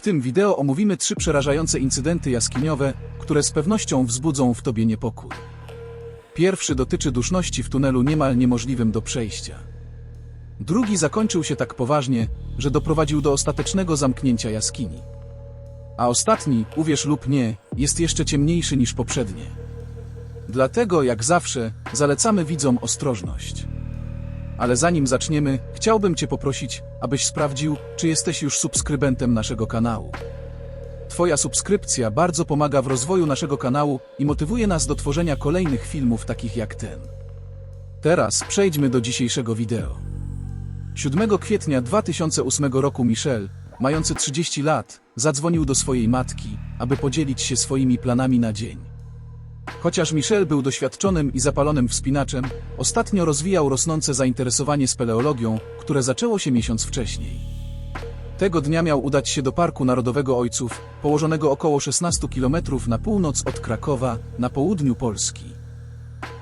W tym wideo omówimy trzy przerażające incydenty jaskiniowe, które z pewnością wzbudzą w tobie niepokój. Pierwszy dotyczy duszności w tunelu niemal niemożliwym do przejścia. Drugi zakończył się tak poważnie, że doprowadził do ostatecznego zamknięcia jaskini. A ostatni, uwierz lub nie, jest jeszcze ciemniejszy niż poprzednie. Dlatego, jak zawsze, zalecamy widzom ostrożność. Ale zanim zaczniemy, chciałbym Cię poprosić, abyś sprawdził, czy jesteś już subskrybentem naszego kanału. Twoja subskrypcja bardzo pomaga w rozwoju naszego kanału i motywuje nas do tworzenia kolejnych filmów takich jak ten. Teraz przejdźmy do dzisiejszego wideo. 7 kwietnia 2008 roku Michel, mający 30 lat, zadzwonił do swojej matki, aby podzielić się swoimi planami na dzień. Chociaż Michel był doświadczonym i zapalonym wspinaczem, ostatnio rozwijał rosnące zainteresowanie speleologią, które zaczęło się miesiąc wcześniej. Tego dnia miał udać się do Parku Narodowego Ojców, położonego około 16 km na północ od Krakowa, na południu Polski.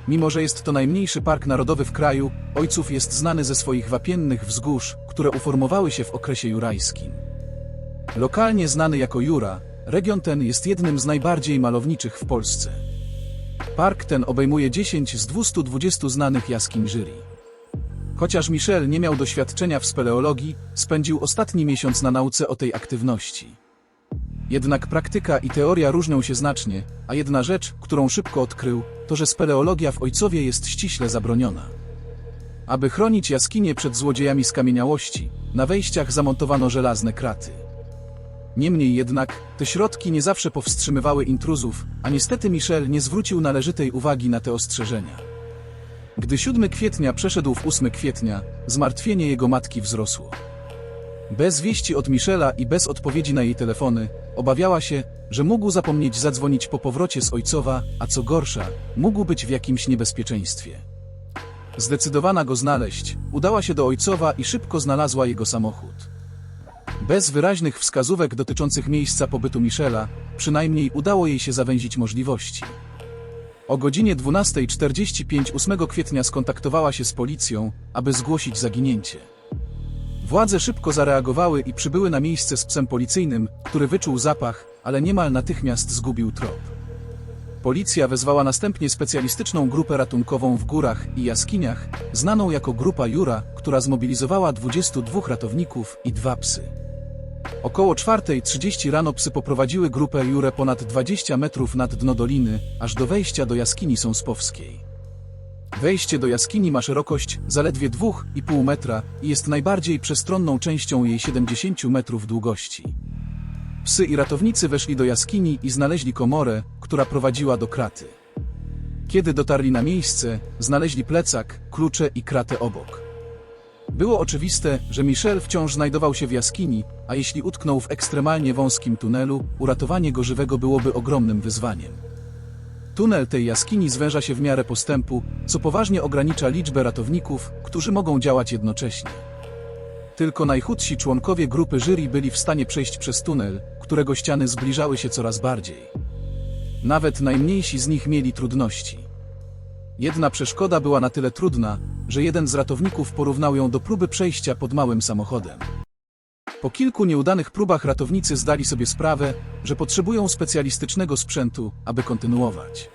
Mimo, że jest to najmniejszy park narodowy w kraju, Ojców jest znany ze swoich wapiennych wzgórz, które uformowały się w okresie jurajskim. Lokalnie znany jako Jura, region ten jest jednym z najbardziej malowniczych w Polsce. Park ten obejmuje 10 z 220 znanych jaskiń jury. Chociaż Michel nie miał doświadczenia w speleologii, spędził ostatni miesiąc na nauce o tej aktywności. Jednak praktyka i teoria różnią się znacznie, a jedna rzecz, którą szybko odkrył, to że speleologia w Ojcowie jest ściśle zabroniona. Aby chronić jaskinie przed złodziejami skamieniałości, na wejściach zamontowano żelazne kraty. Niemniej jednak, te środki nie zawsze powstrzymywały intruzów, a niestety Michel nie zwrócił należytej uwagi na te ostrzeżenia. Gdy 7 kwietnia przeszedł w 8 kwietnia, zmartwienie jego matki wzrosło. Bez wieści od Michela i bez odpowiedzi na jej telefony, obawiała się, że mógł zapomnieć zadzwonić po powrocie z ojcowa, a co gorsza, mógł być w jakimś niebezpieczeństwie. Zdecydowana go znaleźć, udała się do ojcowa i szybko znalazła jego samochód. Bez wyraźnych wskazówek dotyczących miejsca pobytu Michela, przynajmniej udało jej się zawęzić możliwości. O godzinie 12.45 8 kwietnia skontaktowała się z policją, aby zgłosić zaginięcie. Władze szybko zareagowały i przybyły na miejsce z psem policyjnym, który wyczuł zapach, ale niemal natychmiast zgubił trop. Policja wezwała następnie specjalistyczną grupę ratunkową w górach i jaskiniach, znaną jako Grupa Jura, która zmobilizowała 22 ratowników i dwa psy. Około 4.30 rano psy poprowadziły grupę Jurę ponad 20 metrów nad dno doliny, aż do wejścia do jaskini Sąspowskiej. Wejście do jaskini ma szerokość zaledwie 2,5 metra i jest najbardziej przestronną częścią jej 70 metrów długości. Psy i ratownicy weszli do jaskini i znaleźli komorę, która prowadziła do kraty. Kiedy dotarli na miejsce, znaleźli plecak, klucze i kratę obok. Było oczywiste, że Michel wciąż znajdował się w jaskini, a jeśli utknął w ekstremalnie wąskim tunelu, uratowanie go żywego byłoby ogromnym wyzwaniem. Tunel tej jaskini zwęża się w miarę postępu, co poważnie ogranicza liczbę ratowników, którzy mogą działać jednocześnie. Tylko najchudsi członkowie grupy jury byli w stanie przejść przez tunel, którego ściany zbliżały się coraz bardziej. Nawet najmniejsi z nich mieli trudności. Jedna przeszkoda była na tyle trudna, że jeden z ratowników porównał ją do próby przejścia pod małym samochodem. Po kilku nieudanych próbach ratownicy zdali sobie sprawę, że potrzebują specjalistycznego sprzętu, aby kontynuować.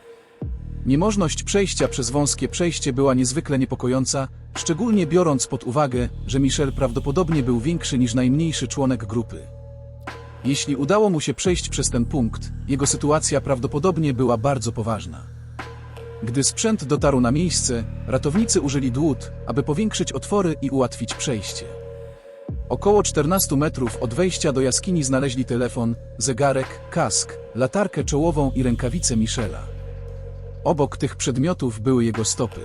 Niemożność przejścia przez wąskie przejście była niezwykle niepokojąca, szczególnie biorąc pod uwagę, że Michel prawdopodobnie był większy niż najmniejszy członek grupy. Jeśli udało mu się przejść przez ten punkt, jego sytuacja prawdopodobnie była bardzo poważna. Gdy sprzęt dotarł na miejsce, ratownicy użyli dłut, aby powiększyć otwory i ułatwić przejście. Około 14 metrów od wejścia do jaskini znaleźli telefon, zegarek, kask, latarkę czołową i rękawice Michela. Obok tych przedmiotów były jego stopy.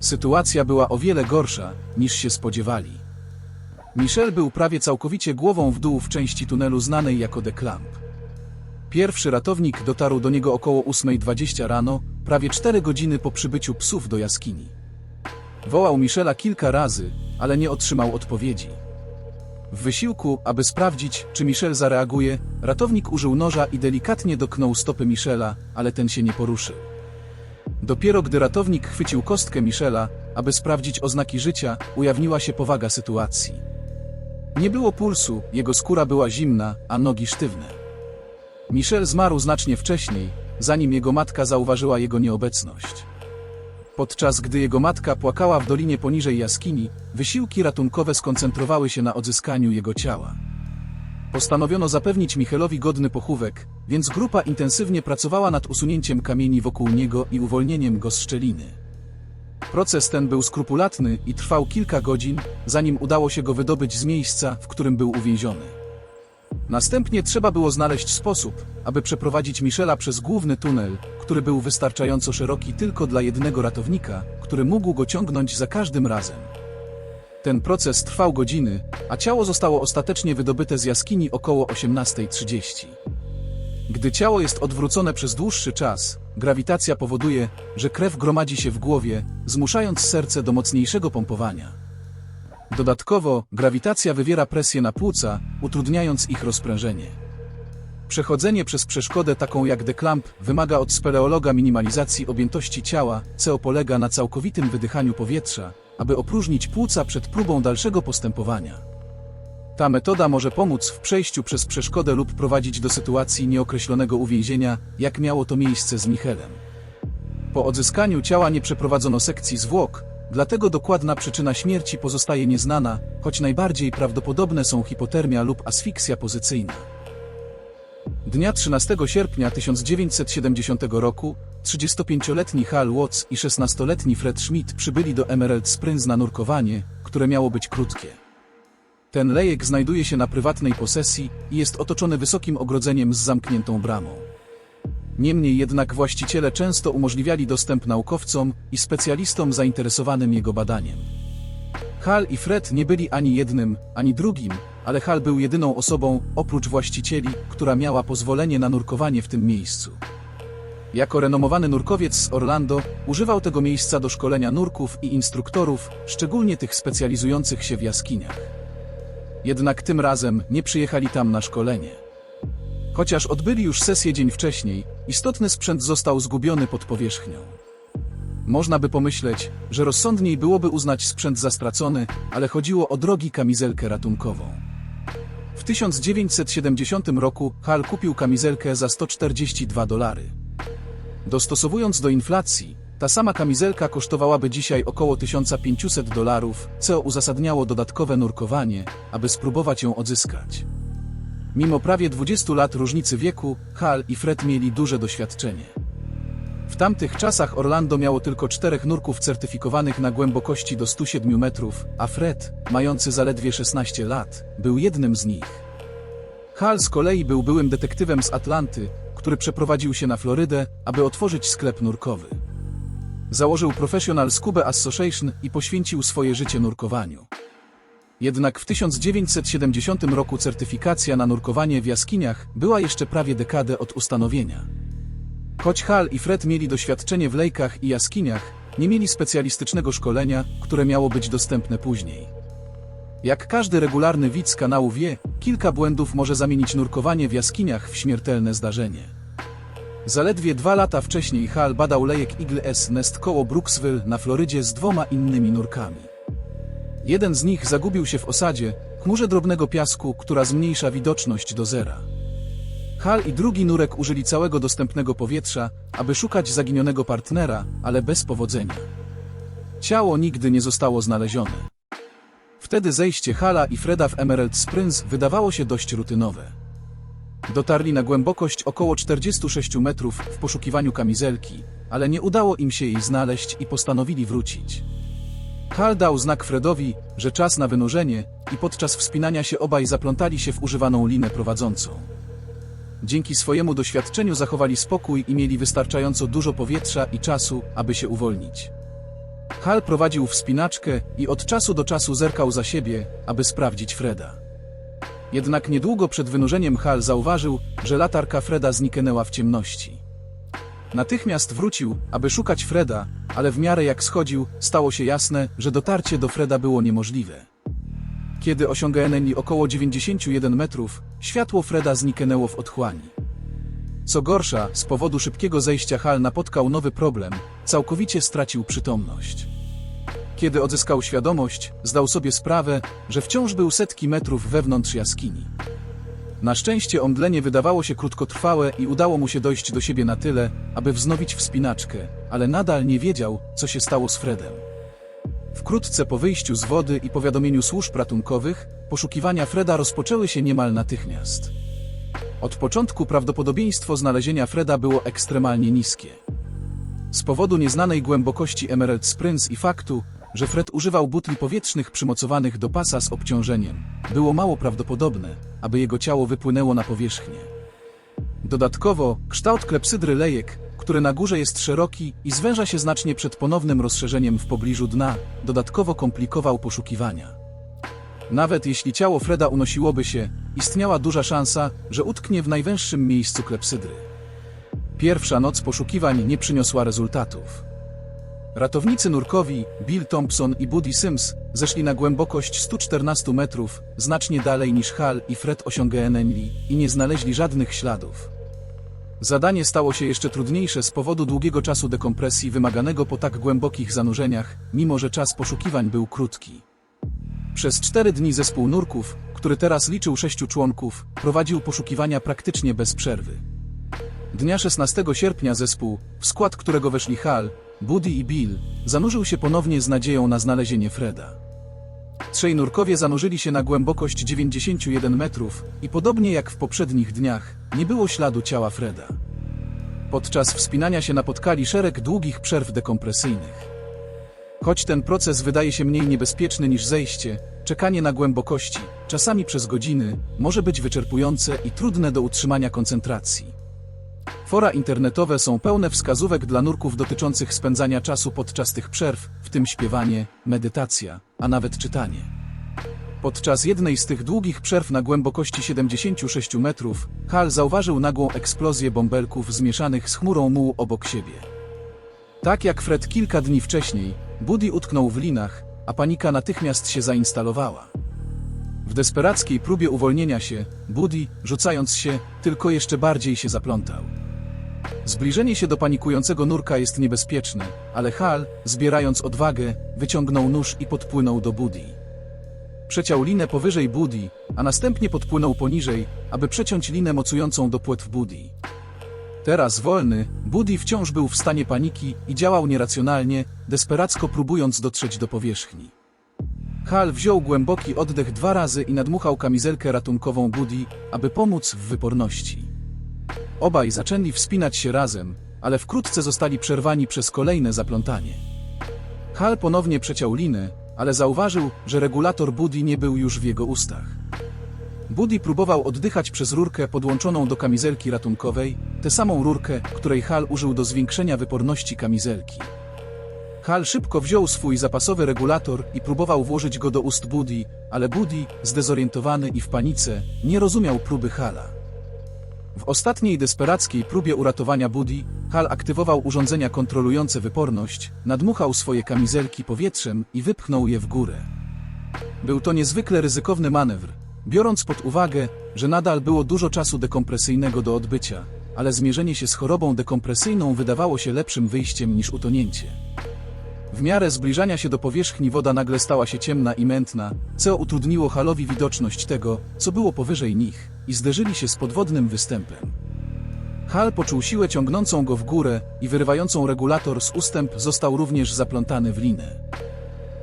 Sytuacja była o wiele gorsza, niż się spodziewali. Michel był prawie całkowicie głową w dół w części tunelu znanej jako The Clamp. Pierwszy ratownik dotarł do niego około 8.20 rano, prawie 4 godziny po przybyciu psów do jaskini. Wołał Michela kilka razy, ale nie otrzymał odpowiedzi. W wysiłku, aby sprawdzić, czy Michel zareaguje, ratownik użył noża i delikatnie dotknął stopy Michela, ale ten się nie poruszył. Dopiero gdy ratownik chwycił kostkę Michela, aby sprawdzić oznaki życia, ujawniła się powaga sytuacji. Nie było pulsu, jego skóra była zimna, a nogi sztywne. Michel zmarł znacznie wcześniej, zanim jego matka zauważyła jego nieobecność. Podczas gdy jego matka płakała w dolinie poniżej jaskini, wysiłki ratunkowe skoncentrowały się na odzyskaniu jego ciała. Postanowiono zapewnić Michelowi godny pochówek, więc grupa intensywnie pracowała nad usunięciem kamieni wokół niego i uwolnieniem go z szczeliny. Proces ten był skrupulatny i trwał kilka godzin, zanim udało się go wydobyć z miejsca, w którym był uwięziony. Następnie trzeba było znaleźć sposób, aby przeprowadzić Michela przez główny tunel, który był wystarczająco szeroki tylko dla jednego ratownika, który mógł go ciągnąć za każdym razem. Ten proces trwał godziny, a ciało zostało ostatecznie wydobyte z jaskini około 18.30. Gdy ciało jest odwrócone przez dłuższy czas, grawitacja powoduje, że krew gromadzi się w głowie, zmuszając serce do mocniejszego pompowania. Dodatkowo, grawitacja wywiera presję na płuca, utrudniając ich rozprężenie. Przechodzenie przez przeszkodę taką jak deklamp wymaga od speleologa minimalizacji objętości ciała, co polega na całkowitym wydychaniu powietrza, aby opróżnić płuca przed próbą dalszego postępowania. Ta metoda może pomóc w przejściu przez przeszkodę lub prowadzić do sytuacji nieokreślonego uwięzienia, jak miało to miejsce z Michelem. Po odzyskaniu ciała nie przeprowadzono sekcji zwłok, dlatego dokładna przyczyna śmierci pozostaje nieznana, choć najbardziej prawdopodobne są hipotermia lub asfiksja pozycyjna. Dnia 13 sierpnia 1970 roku 35-letni Hal Watts i 16-letni Fred Schmidt przybyli do Emerald Springs na nurkowanie, które miało być krótkie. Ten lejek znajduje się na prywatnej posesji i jest otoczony wysokim ogrodzeniem z zamkniętą bramą. Niemniej jednak właściciele często umożliwiali dostęp naukowcom i specjalistom zainteresowanym jego badaniem. Hal i Fred nie byli ani jednym, ani drugim, ale Hal był jedyną osobą, oprócz właścicieli, która miała pozwolenie na nurkowanie w tym miejscu. Jako renomowany nurkowiec z Orlando, używał tego miejsca do szkolenia nurków i instruktorów, szczególnie tych specjalizujących się w jaskiniach. Jednak tym razem nie przyjechali tam na szkolenie. Chociaż odbyli już sesję dzień wcześniej, istotny sprzęt został zgubiony pod powierzchnią. Można by pomyśleć, że rozsądniej byłoby uznać sprzęt za stracony, ale chodziło o drogi kamizelkę ratunkową. W 1970 roku Hal kupił kamizelkę za 142 dolary. Dostosowując do inflacji, ta sama kamizelka kosztowałaby dzisiaj około 1500 dolarów, co uzasadniało dodatkowe nurkowanie, aby spróbować ją odzyskać. Mimo prawie 20 lat różnicy wieku, Hal i Fred mieli duże doświadczenie. W tamtych czasach Orlando miało tylko czterech nurków certyfikowanych na głębokości do 107 metrów, a Fred, mający zaledwie 16 lat, był jednym z nich. Hal z kolei był byłym detektywem z Atlanty, który przeprowadził się na Florydę, aby otworzyć sklep nurkowy. Założył Professional Scuba Association i poświęcił swoje życie nurkowaniu. Jednak w 1970 roku certyfikacja na nurkowanie w jaskiniach była jeszcze prawie dekadę od ustanowienia. Choć Hal i Fred mieli doświadczenie w lejkach i jaskiniach, nie mieli specjalistycznego szkolenia, które miało być dostępne później. Jak każdy regularny widz kanału wie, kilka błędów może zamienić nurkowanie w jaskiniach w śmiertelne zdarzenie. Zaledwie dwa lata wcześniej Hal badał lejek Eagle S Nest koło Brooksville na Florydzie z dwoma innymi nurkami. Jeden z nich zagubił się w osadzie, chmurze drobnego piasku, która zmniejsza widoczność do zera. Hal i drugi nurek użyli całego dostępnego powietrza, aby szukać zaginionego partnera, ale bez powodzenia. Ciało nigdy nie zostało znalezione. Wtedy zejście Hala i Freda w Emerald Springs wydawało się dość rutynowe. Dotarli na głębokość około 46 metrów w poszukiwaniu kamizelki, ale nie udało im się jej znaleźć i postanowili wrócić. Hal dał znak Fredowi, że czas na wynurzenie i podczas wspinania się obaj zaplątali się w używaną linę prowadzącą. Dzięki swojemu doświadczeniu zachowali spokój i mieli wystarczająco dużo powietrza i czasu, aby się uwolnić. Hal prowadził wspinaczkę i od czasu do czasu zerkał za siebie, aby sprawdzić Freda. Jednak niedługo przed wynurzeniem Hal zauważył, że latarka Freda zniknęła w ciemności. Natychmiast wrócił, aby szukać Freda, ale w miarę jak schodził, stało się jasne, że dotarcie do Freda było niemożliwe. Kiedy osiągnęli około 91 metrów, światło Freda zniknęło w otchłani. Co gorsza, z powodu szybkiego zejścia Hal napotkał nowy problem, całkowicie stracił przytomność. Kiedy odzyskał świadomość, zdał sobie sprawę, że wciąż był setki metrów wewnątrz jaskini. Na szczęście omdlenie wydawało się krótkotrwałe i udało mu się dojść do siebie na tyle, aby wznowić wspinaczkę, ale nadal nie wiedział, co się stało z Fredem. Wkrótce po wyjściu z wody i powiadomieniu służb ratunkowych, poszukiwania Freda rozpoczęły się niemal natychmiast. Od początku prawdopodobieństwo znalezienia Freda było ekstremalnie niskie. Z powodu nieznanej głębokości Emerald Springs i faktu, że Fred używał butli powietrznych przymocowanych do pasa z obciążeniem, było mało prawdopodobne, aby jego ciało wypłynęło na powierzchnię. Dodatkowo, kształt klepsydry lejek, który na górze jest szeroki i zwęża się znacznie przed ponownym rozszerzeniem w pobliżu dna, dodatkowo komplikował poszukiwania. Nawet jeśli ciało Freda unosiłoby się, istniała duża szansa, że utknie w najwęższym miejscu klepsydry. Pierwsza noc poszukiwań nie przyniosła rezultatów. Ratownicy nurkowi, Bill Thompson i Buddy Sims, zeszli na głębokość 114 metrów, znacznie dalej niż Hal i Fred osiągnęli i nie znaleźli żadnych śladów. Zadanie stało się jeszcze trudniejsze z powodu długiego czasu dekompresji wymaganego po tak głębokich zanurzeniach, mimo że czas poszukiwań był krótki. Przez cztery dni zespół nurków, który teraz liczył sześciu członków, prowadził poszukiwania praktycznie bez przerwy. Dnia 16 sierpnia zespół, w skład którego weszli Hal, Buddy i Bill, zanurzył się ponownie z nadzieją na znalezienie Freda. Trzej nurkowie zanurzyli się na głębokość 91 metrów i podobnie jak w poprzednich dniach, nie było śladu ciała Freda. Podczas wspinania się napotkali szereg długich przerw dekompresyjnych. Choć ten proces wydaje się mniej niebezpieczny niż zejście, czekanie na głębokości, czasami przez godziny, może być wyczerpujące i trudne do utrzymania koncentracji. Fora internetowe są pełne wskazówek dla nurków dotyczących spędzania czasu podczas tych przerw, w tym śpiewanie, medytacja, a nawet czytanie. Podczas jednej z tych długich przerw na głębokości 76 metrów, Hal zauważył nagłą eksplozję bąbelków zmieszanych z chmurą mułu obok siebie. Tak jak Fred kilka dni wcześniej, Buddy utknął w linach, a panika natychmiast się zainstalowała. W desperackiej próbie uwolnienia się, Buddy, rzucając się, tylko jeszcze bardziej się zaplątał. Zbliżenie się do panikującego nurka jest niebezpieczne, ale Hal, zbierając odwagę, wyciągnął nóż i podpłynął do Buddy. Przeciął linę powyżej Buddy, a następnie podpłynął poniżej, aby przeciąć linę mocującą do płetw Buddy. Teraz wolny, Buddy wciąż był w stanie paniki i działał nieracjonalnie, desperacko próbując dotrzeć do powierzchni. Hal wziął głęboki oddech dwa razy i nadmuchał kamizelkę ratunkową Buddy, aby pomóc w wyporności. Obaj zaczęli wspinać się razem, ale wkrótce zostali przerwani przez kolejne zaplątanie. Hal ponownie przeciął linę, ale zauważył, że regulator Buddy nie był już w jego ustach. Buddy próbował oddychać przez rurkę podłączoną do kamizelki ratunkowej, tę samą rurkę, której Hal użył do zwiększenia wyporności kamizelki. Hal szybko wziął swój zapasowy regulator i próbował włożyć go do ust Buddy, ale Buddy, zdezorientowany i w panice, nie rozumiał próby Hala. W ostatniej desperackiej próbie uratowania Buddy, Hal aktywował urządzenia kontrolujące wyporność, nadmuchał swoje kamizelki powietrzem i wypchnął je w górę. Był to niezwykle ryzykowny manewr, biorąc pod uwagę, że nadal było dużo czasu dekompresyjnego do odbycia, ale zmierzenie się z chorobą dekompresyjną wydawało się lepszym wyjściem niż utonięcie. W miarę zbliżania się do powierzchni woda nagle stała się ciemna i mętna, co utrudniło Halowi widoczność tego, co było powyżej nich, i zderzyli się z podwodnym występem. Hal poczuł siłę ciągnącą go w górę i wyrywającą regulator z ustęp został również zaplątany w linę.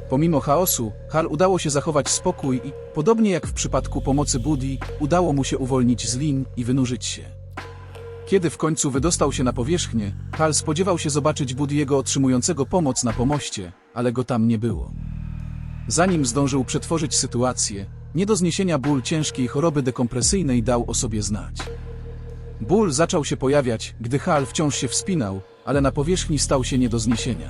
Pomimo chaosu, Hal udało się zachować spokój i, podobnie jak w przypadku pomocy Buddy, udało mu się uwolnić z lin i wynurzyć się. Kiedy w końcu wydostał się na powierzchnię, Hal spodziewał się zobaczyć Buddy'ego otrzymującego pomoc na pomoście, ale go tam nie było. Zanim zdążył przetworzyć sytuację, nie do zniesienia ból ciężkiej choroby dekompresyjnej dał o sobie znać. Ból zaczął się pojawiać, gdy Hal wciąż się wspinał, ale na powierzchni stał się nie do zniesienia.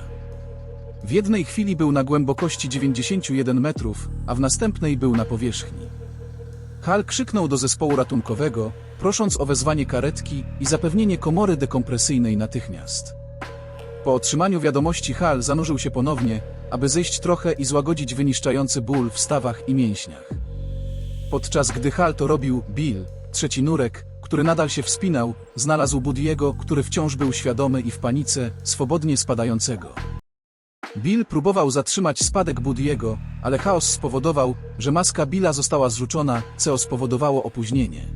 W jednej chwili był na głębokości 91 metrów, a w następnej był na powierzchni. Hal krzyknął do zespołu ratunkowego, prosząc o wezwanie karetki i zapewnienie komory dekompresyjnej natychmiast. Po otrzymaniu wiadomości Hal zanurzył się ponownie, aby zejść trochę i złagodzić wyniszczający ból w stawach i mięśniach. Podczas gdy Hal to robił, Bill, trzeci nurek, który nadal się wspinał, znalazł Budiego, który wciąż był świadomy i w panice, swobodnie spadającego. Bill próbował zatrzymać spadek Budiego, ale chaos spowodował, że maska Billa została zrzucona, co spowodowało opóźnienie.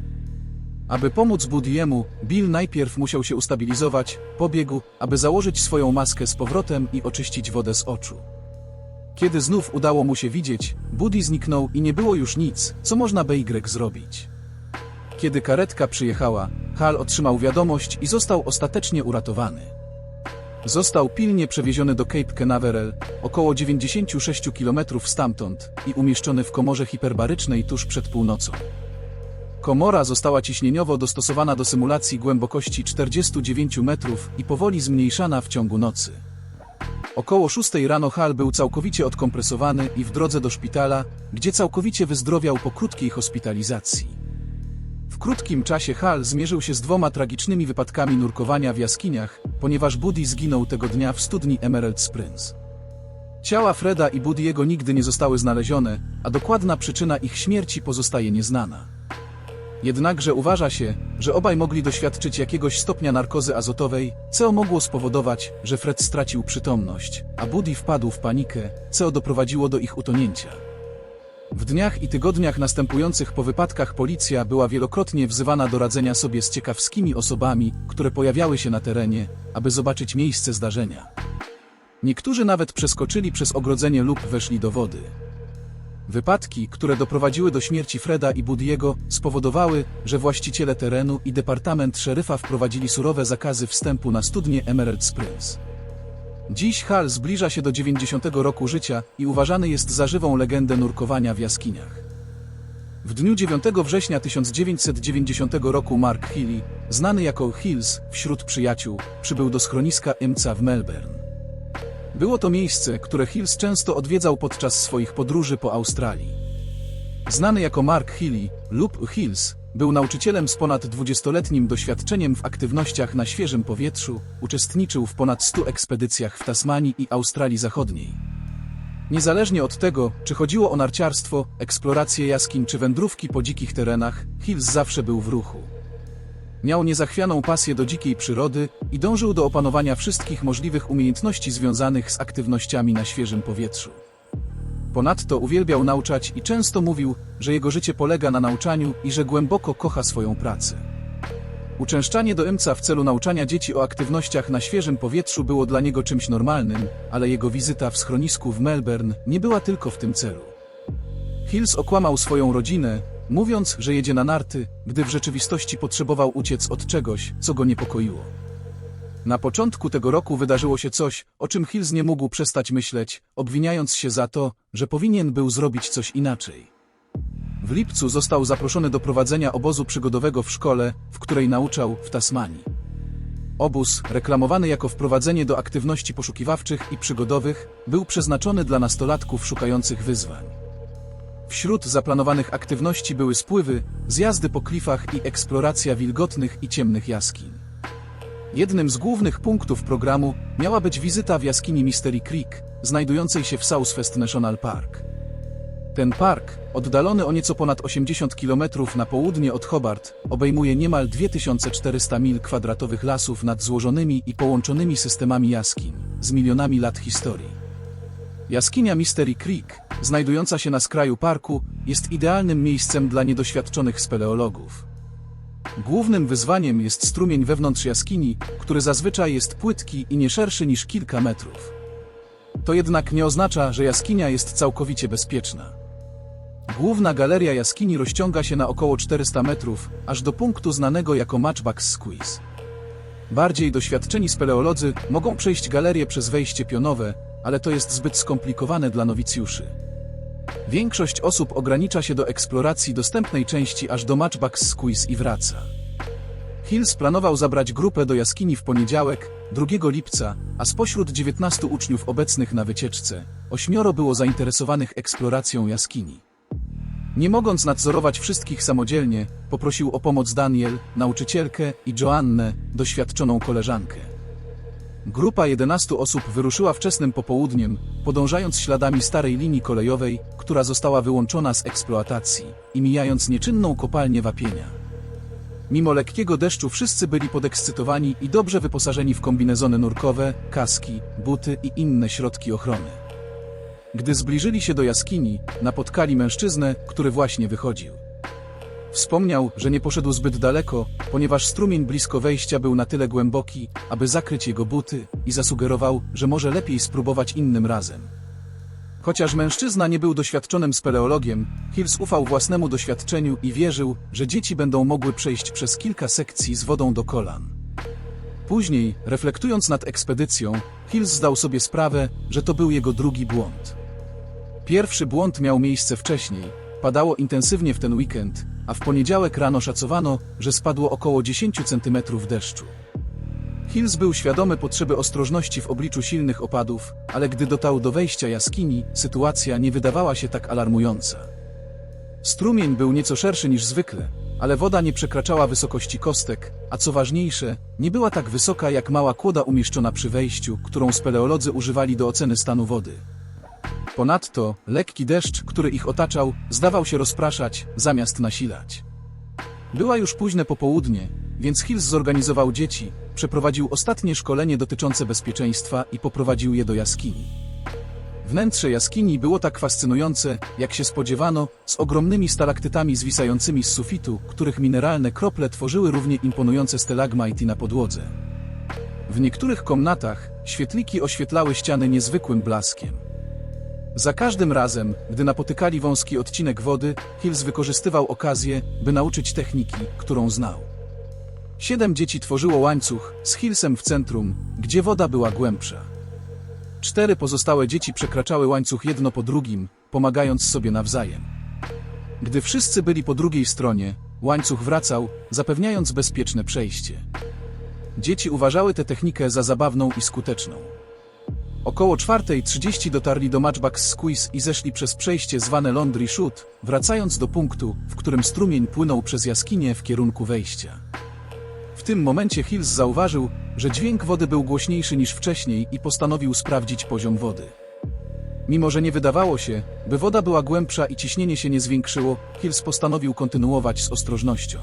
Aby pomóc Budiemu, Bill najpierw musiał się ustabilizować, pobiegł, aby założyć swoją maskę z powrotem i oczyścić wodę z oczu. Kiedy znów udało mu się widzieć, Buddy zniknął i nie było już nic, co można by zrobić. Kiedy karetka przyjechała, Hal otrzymał wiadomość i został ostatecznie uratowany. Został pilnie przewieziony do Cape Canaveral, około 96 km stamtąd, i umieszczony w komorze hiperbarycznej tuż przed północą. Komora została ciśnieniowo dostosowana do symulacji głębokości 49 metrów i powoli zmniejszana w ciągu nocy. Około 6 rano Hal był całkowicie odkompresowany i w drodze do szpitala, gdzie całkowicie wyzdrowiał po krótkiej hospitalizacji. W krótkim czasie Hal zmierzył się z dwoma tragicznymi wypadkami nurkowania w jaskiniach, ponieważ Buddy zginął tego dnia w studni Emerald Springs. Ciała Freda i Buddy'ego nigdy nie zostały znalezione, a dokładna przyczyna ich śmierci pozostaje nieznana. Jednakże uważa się, że obaj mogli doświadczyć jakiegoś stopnia narkozy azotowej, co mogło spowodować, że Fred stracił przytomność, a Buddy wpadł w panikę, co doprowadziło do ich utonięcia. W dniach i tygodniach następujących po wypadkach policja była wielokrotnie wzywana do radzenia sobie z ciekawskimi osobami, które pojawiały się na terenie, aby zobaczyć miejsce zdarzenia. Niektórzy nawet przeskoczyli przez ogrodzenie lub weszli do wody. Wypadki, które doprowadziły do śmierci Freda i Budiego, spowodowały, że właściciele terenu i departament szeryfa wprowadzili surowe zakazy wstępu na studnię Emerald Springs. Dziś Hal zbliża się do 90 roku życia i uważany jest za żywą legendę nurkowania w jaskiniach. W dniu 9 września 1990 roku Mark Healy, znany jako Hills wśród przyjaciół, przybył do schroniska IMCA w Melbourne. Było to miejsce, które Hills często odwiedzał podczas swoich podróży po Australii. Znany jako Mark Healy lub Hills, był nauczycielem z ponad 20-letnim doświadczeniem w aktywnościach na świeżym powietrzu, uczestniczył w ponad 100 ekspedycjach w Tasmanii i Australii Zachodniej. Niezależnie od tego, czy chodziło o narciarstwo, eksplorację jaskiń czy wędrówki po dzikich terenach, Hills zawsze był w ruchu. Miał niezachwianą pasję do dzikiej przyrody i dążył do opanowania wszystkich możliwych umiejętności związanych z aktywnościami na świeżym powietrzu. Ponadto uwielbiał nauczać i często mówił, że jego życie polega na nauczaniu i że głęboko kocha swoją pracę. Uczęszczanie do IMCA w celu nauczania dzieci o aktywnościach na świeżym powietrzu było dla niego czymś normalnym, ale jego wizyta w schronisku w Melbourne nie była tylko w tym celu. Hills okłamał swoją rodzinę, mówiąc, że jedzie na narty, gdy w rzeczywistości potrzebował uciec od czegoś, co go niepokoiło. Na początku tego roku wydarzyło się coś, o czym Hills nie mógł przestać myśleć, obwiniając się za to, że powinien był zrobić coś inaczej. W lipcu został zaproszony do prowadzenia obozu przygodowego w szkole, w której nauczał w Tasmanii. Obóz, reklamowany jako wprowadzenie do aktywności poszukiwawczych i przygodowych, był przeznaczony dla nastolatków szukających wyzwań. Wśród zaplanowanych aktywności były spływy, zjazdy po klifach i eksploracja wilgotnych i ciemnych jaskiń. Jednym z głównych punktów programu miała być wizyta w jaskini Mystery Creek, znajdującej się w Southwest National Park. Ten park, oddalony o nieco ponad 80 km na południe od Hobart, obejmuje niemal 2400 mil kwadratowych lasów nad złożonymi i połączonymi systemami jaskiń, z milionami lat historii. Jaskinia Mystery Creek, znajdująca się na skraju parku, jest idealnym miejscem dla niedoświadczonych speleologów. Głównym wyzwaniem jest strumień wewnątrz jaskini, który zazwyczaj jest płytki i nie szerszy niż kilka metrów. To jednak nie oznacza, że jaskinia jest całkowicie bezpieczna. Główna galeria jaskini rozciąga się na około 400 metrów, aż do punktu znanego jako Matchbox Squeeze. Bardziej doświadczeni speleolodzy mogą przejść galerię przez wejście pionowe, ale to jest zbyt skomplikowane dla nowicjuszy. Większość osób ogranicza się do eksploracji dostępnej części aż do Matchbox Squeeze i wraca. Hills planował zabrać grupę do jaskini w poniedziałek, 2 lipca, a spośród 19 uczniów obecnych na wycieczce, ośmioro było zainteresowanych eksploracją jaskini. Nie mogąc nadzorować wszystkich samodzielnie, poprosił o pomoc Daniel, nauczycielkę i Joannę, doświadczoną koleżankę. Grupa 11 osób wyruszyła wczesnym popołudniem, podążając śladami starej linii kolejowej, która została wyłączona z eksploatacji, i mijając nieczynną kopalnię wapienia. Mimo lekkiego deszczu wszyscy byli podekscytowani i dobrze wyposażeni w kombinezony nurkowe, kaski, buty i inne środki ochrony. Gdy zbliżyli się do jaskini, napotkali mężczyznę, który właśnie wychodził. Wspomniał, że nie poszedł zbyt daleko, ponieważ strumień blisko wejścia był na tyle głęboki, aby zakryć jego buty i zasugerował, że może lepiej spróbować innym razem. Chociaż mężczyzna nie był doświadczonym speleologiem, Hills ufał własnemu doświadczeniu i wierzył, że dzieci będą mogły przejść przez kilka sekcji z wodą do kolan. Później, reflektując nad ekspedycją, Hills zdał sobie sprawę, że to był jego drugi błąd. Pierwszy błąd miał miejsce wcześniej, padało intensywnie w ten weekend, a w poniedziałek rano szacowano, że spadło około 10 cm deszczu. Hills był świadomy potrzeby ostrożności w obliczu silnych opadów, ale gdy dotarł do wejścia jaskini, sytuacja nie wydawała się tak alarmująca. Strumień był nieco szerszy niż zwykle, ale woda nie przekraczała wysokości kostek, a co ważniejsze, nie była tak wysoka jak mała kłoda umieszczona przy wejściu, którą speleolodzy używali do oceny stanu wody. Ponadto, lekki deszcz, który ich otaczał, zdawał się rozpraszać, zamiast nasilać. Była już późne popołudnie, więc Hills zorganizował dzieci, przeprowadził ostatnie szkolenie dotyczące bezpieczeństwa i poprowadził je do jaskini. Wnętrze jaskini było tak fascynujące, jak się spodziewano, z ogromnymi stalaktytami zwisającymi z sufitu, których mineralne krople tworzyły równie imponujące stalagmity na podłodze. W niektórych komnatach świetliki oświetlały ściany niezwykłym blaskiem. Za każdym razem, gdy napotykali wąski odcinek wody, Hills wykorzystywał okazję, by nauczyć techniki, którą znał. Siedem dzieci tworzyło łańcuch, z Hillsem w centrum, gdzie woda była głębsza. Cztery pozostałe dzieci przekraczały łańcuch jedno po drugim, pomagając sobie nawzajem. Gdy wszyscy byli po drugiej stronie, łańcuch wracał, zapewniając bezpieczne przejście. Dzieci uważały tę technikę za zabawną i skuteczną. Około 4.30 dotarli do Matchbox Squeeze i zeszli przez przejście zwane Laundry Chute, wracając do punktu, w którym strumień płynął przez jaskinię w kierunku wejścia. W tym momencie Hills zauważył, że dźwięk wody był głośniejszy niż wcześniej i postanowił sprawdzić poziom wody. Mimo, że nie wydawało się, by woda była głębsza i ciśnienie się nie zwiększyło, Hills postanowił kontynuować z ostrożnością.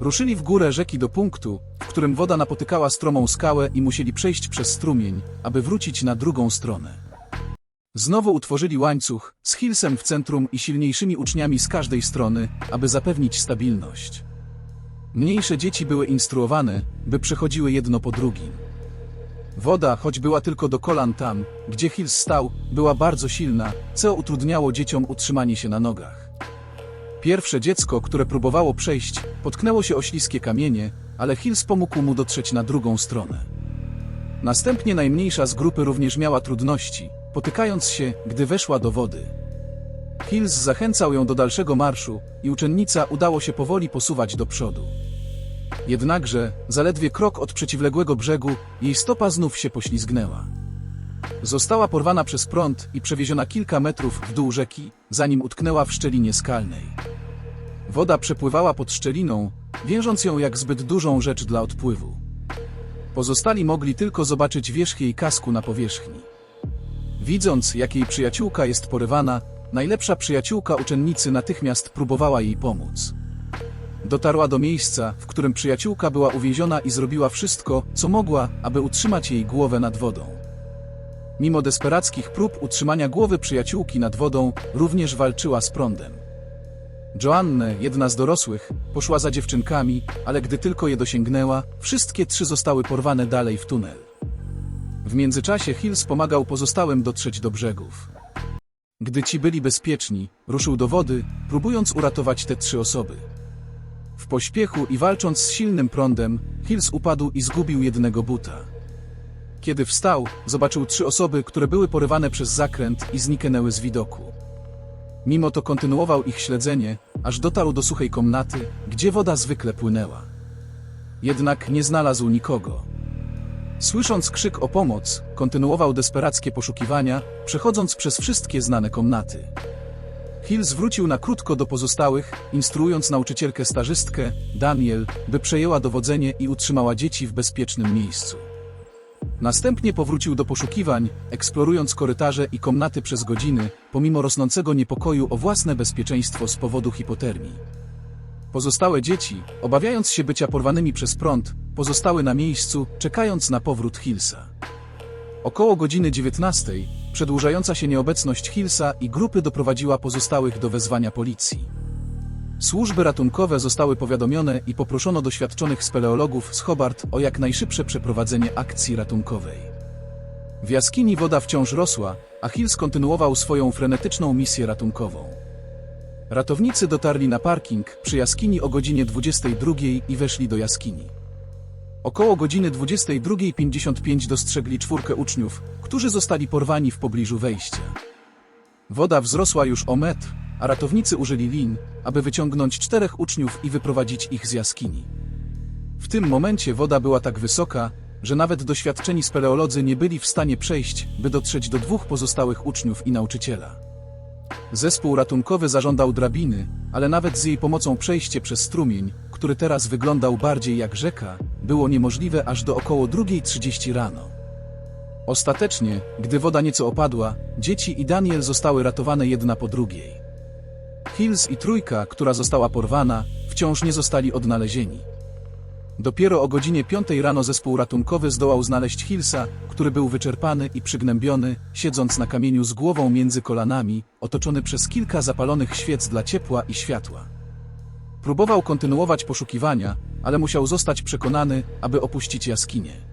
Ruszyli w górę rzeki do punktu, w którym woda napotykała stromą skałę i musieli przejść przez strumień, aby wrócić na drugą stronę. Znowu utworzyli łańcuch, z Hillsem w centrum i silniejszymi uczniami z każdej strony, aby zapewnić stabilność. Mniejsze dzieci były instruowane, by przechodziły jedno po drugim. Woda, choć była tylko do kolan tam, gdzie Hills stał, była bardzo silna, co utrudniało dzieciom utrzymanie się na nogach. Pierwsze dziecko, które próbowało przejść, potknęło się o śliskie kamienie, ale Hills pomógł mu dotrzeć na drugą stronę. Następnie najmniejsza z grupy również miała trudności, potykając się, gdy weszła do wody. Hills zachęcał ją do dalszego marszu i uczennica udało się powoli posuwać do przodu. Jednakże, zaledwie krok od przeciwległego brzegu, jej stopa znów się poślizgnęła. Została porwana przez prąd i przewieziona kilka metrów w dół rzeki, zanim utknęła w szczelinie skalnej. Woda przepływała pod szczeliną, wiążąc ją jak zbyt dużą rzecz dla odpływu. Pozostali mogli tylko zobaczyć wierzch jej kasku na powierzchni. Widząc, jak jej przyjaciółka jest porywana, najlepsza przyjaciółka uczennicy natychmiast próbowała jej pomóc. Dotarła do miejsca, w którym przyjaciółka była uwięziona i zrobiła wszystko, co mogła, aby utrzymać jej głowę nad wodą. Mimo desperackich prób utrzymania głowy przyjaciółki nad wodą, również walczyła z prądem. Joanne, jedna z dorosłych, poszła za dziewczynkami, ale gdy tylko je dosięgnęła, wszystkie trzy zostały porwane dalej w tunel. W międzyczasie Hills pomagał pozostałym dotrzeć do brzegów. Gdy ci byli bezpieczni, ruszył do wody, próbując uratować te trzy osoby. W pośpiechu i walcząc z silnym prądem, Hills upadł i zgubił jednego buta. Kiedy wstał, zobaczył trzy osoby, które były porywane przez zakręt i zniknęły z widoku. Mimo to kontynuował ich śledzenie, aż dotarł do suchej komnaty, gdzie woda zwykle płynęła. Jednak nie znalazł nikogo. Słysząc krzyk o pomoc, kontynuował desperackie poszukiwania, przechodząc przez wszystkie znane komnaty. Hill zwrócił na krótko do pozostałych, instruując nauczycielkę stażystkę, Daniel, by przejęła dowodzenie i utrzymała dzieci w bezpiecznym miejscu. Następnie powrócił do poszukiwań, eksplorując korytarze i komnaty przez godziny, pomimo rosnącego niepokoju o własne bezpieczeństwo z powodu hipotermii. Pozostałe dzieci, obawiając się bycia porwanymi przez prąd, pozostały na miejscu, czekając na powrót Hillsa. Około godziny 19 przedłużająca się nieobecność Hillsa i grupy doprowadziła pozostałych do wezwania policji. Służby ratunkowe zostały powiadomione i poproszono doświadczonych speleologów z Hobart o jak najszybsze przeprowadzenie akcji ratunkowej. W jaskini woda wciąż rosła, a Hills kontynuował swoją frenetyczną misję ratunkową. Ratownicy dotarli na parking przy jaskini o godzinie 22 i weszli do jaskini. Około godziny 22.55 dostrzegli czwórkę uczniów, którzy zostali porwani w pobliżu wejścia. Woda wzrosła już o metr, a ratownicy użyli lin, aby wyciągnąć czterech uczniów i wyprowadzić ich z jaskini. W tym momencie woda była tak wysoka, że nawet doświadczeni speleolodzy nie byli w stanie przejść, by dotrzeć do dwóch pozostałych uczniów i nauczyciela. Zespół ratunkowy zażądał drabiny, ale nawet z jej pomocą przejście przez strumień, który teraz wyglądał bardziej jak rzeka, było niemożliwe aż do około 2.30 rano. Ostatecznie, gdy woda nieco opadła, dzieci i Daniel zostały ratowane jedna po drugiej. Hills i trójka, która została porwana, wciąż nie zostali odnalezieni. Dopiero o godzinie 5 rano zespół ratunkowy zdołał znaleźć Hillsa, który był wyczerpany i przygnębiony, siedząc na kamieniu z głową między kolanami, otoczony przez kilka zapalonych świec dla ciepła i światła. Próbował kontynuować poszukiwania, ale musiał zostać przekonany, aby opuścić jaskinię.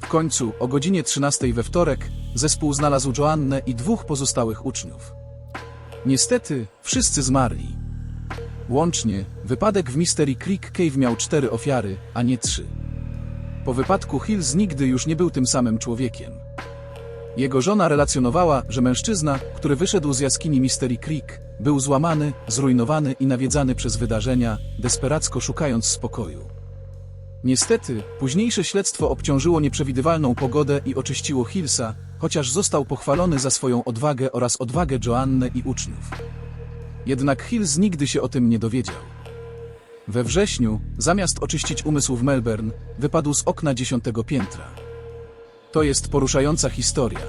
W końcu, o godzinie 13 we wtorek, zespół znalazł Joannę i dwóch pozostałych uczniów. Niestety, wszyscy zmarli. Łącznie, wypadek w Mystery Creek Cave miał cztery ofiary, a nie trzy. Po wypadku Hills nigdy już nie był tym samym człowiekiem. Jego żona relacjonowała, że mężczyzna, który wyszedł z jaskini Mystery Creek, był złamany, zrujnowany i nawiedzany przez wydarzenia, desperacko szukając spokoju. Niestety, późniejsze śledztwo obciążyło nieprzewidywalną pogodę i oczyściło Hillsa, chociaż został pochwalony za swoją odwagę oraz odwagę Joannę i uczniów. Jednak Hills nigdy się o tym nie dowiedział. We wrześniu, zamiast oczyścić umysł w Melbourne, wypadł z okna dziesiątego piętra. To jest poruszająca historia.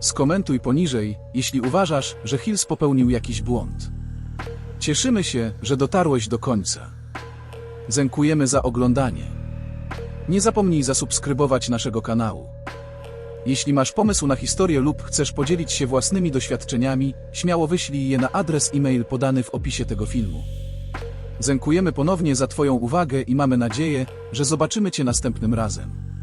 Skomentuj poniżej, jeśli uważasz, że Hills popełnił jakiś błąd. Cieszymy się, że dotarłeś do końca. Dziękujemy za oglądanie. Nie zapomnij zasubskrybować naszego kanału. Jeśli masz pomysł na historię lub chcesz podzielić się własnymi doświadczeniami, śmiało wyślij je na adres e-mail podany w opisie tego filmu. Dziękujemy ponownie za Twoją uwagę i mamy nadzieję, że zobaczymy Cię następnym razem.